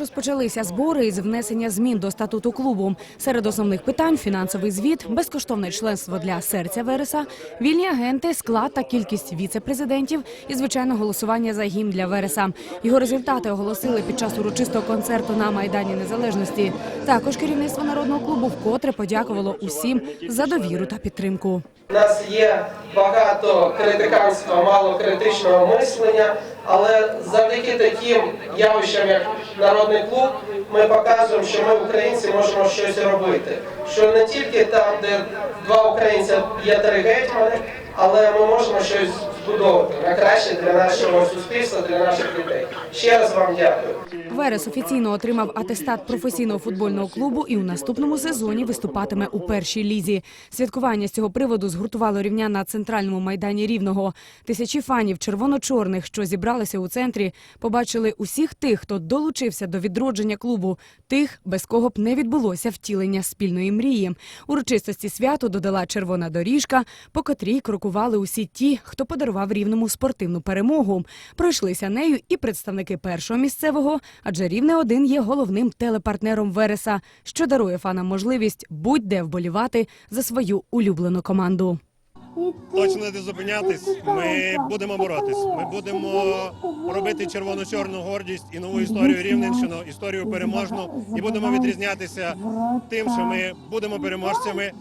Розпочалися збори із внесення змін до статуту клубу. Серед основних питань фінансовий звіт, безкоштовне членство для серця Вереса, вільні агенти, склад та кількість віце-президентів і звичайно голосування за гімн для Вереса. Його результати оголосили під час урочистого концерту на майдані Незалежності. Також керівництво народного клубу вкотре подякувало усім за довіру та підтримку. У нас є багато критиканства, мало критичного мислення, але завдяки таким явищам, як народний клуб, ми показуємо, що ми, українці, можемо щось робити. Що не тільки там, де два українця є три гетьмани, але ми можемо щось збудовувати на краще для нашого суспільства, для наших людей. Ще раз вам дякую. Верес офіційно отримав атестат професійного футбольного клубу і у наступному сезоні виступатиме у першій лізі. Святкування з цього приводу згуртувало рівнян на центральному майдані Рівного. Тисячі фанів червоно-чорних, що зібралися у центрі, побачили усіх тих, хто долучився до відродження клубу, тих, без кого б не відбулося втілення спільної мрії. Урочистості святу додала червона доріжка, по котрій крокували усі ті, хто подарував рівному спортивну перемогу. Пройшлися нею і представники першого місцевого, адже рівне один є головним телепартнером Вереса, що дарує фанам можливість будь-де вболівати за свою улюблену команду. Точно не зупинятись. Ми будемо боротись. Ми будемо робити червоно-чорну гордість і нову історію Рівненщину, історію переможну, і будемо відрізнятися тим, що ми будемо переможцями,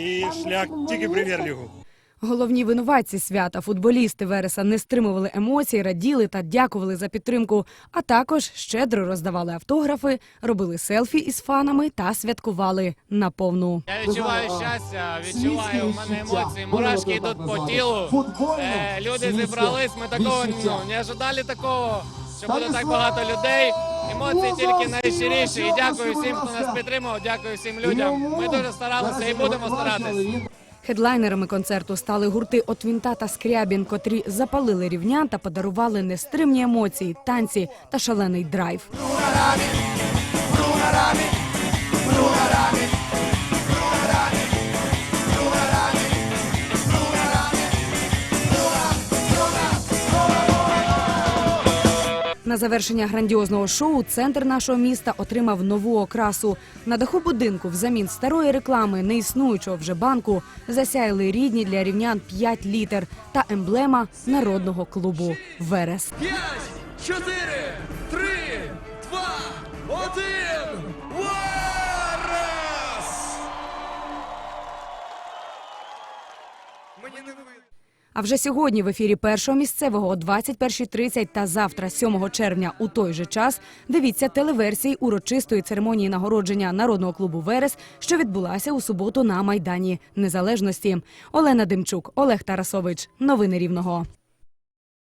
і шлях тільки прем'єр-лігу. Головні винуватці свята, футболісти Вереса не стримували емоцій, раділи та дякували за підтримку, а також щедро роздавали автографи, робили селфі із фанами та святкували наповну. Я відчуваю щастя, відчуваю у мене емоції, мурашки йдуть по тілу. Е, люди зібрались, ми такого ну, не ожидали такого, що буде так багато людей. Емоції тільки найщиріші. І дякую всім, хто нас підтримав. Дякую всім людям. Ми дуже старалися і будемо старатись. Хедлайнерами концерту стали гурти Отвінта та Скрябін, котрі запалили рівнян та подарували нестримні емоції, танці та шалений драйв. На завершення грандіозного шоу центр нашого міста отримав нову окрасу. На даху будинку взамін старої реклами неіснуючого вже банку засяяли рідні для рівнян 5 літер та емблема народного клубу Верес. П'ять, чотири, три, два, один. Варас! Мені не видно. А вже сьогодні в ефірі першого місцевого о 21.30 та завтра, 7 червня, у той же час дивіться телеверсії урочистої церемонії нагородження народного клубу Верес, що відбулася у суботу на майдані Незалежності. Олена Демчук, Олег Тарасович. Новини Рівного.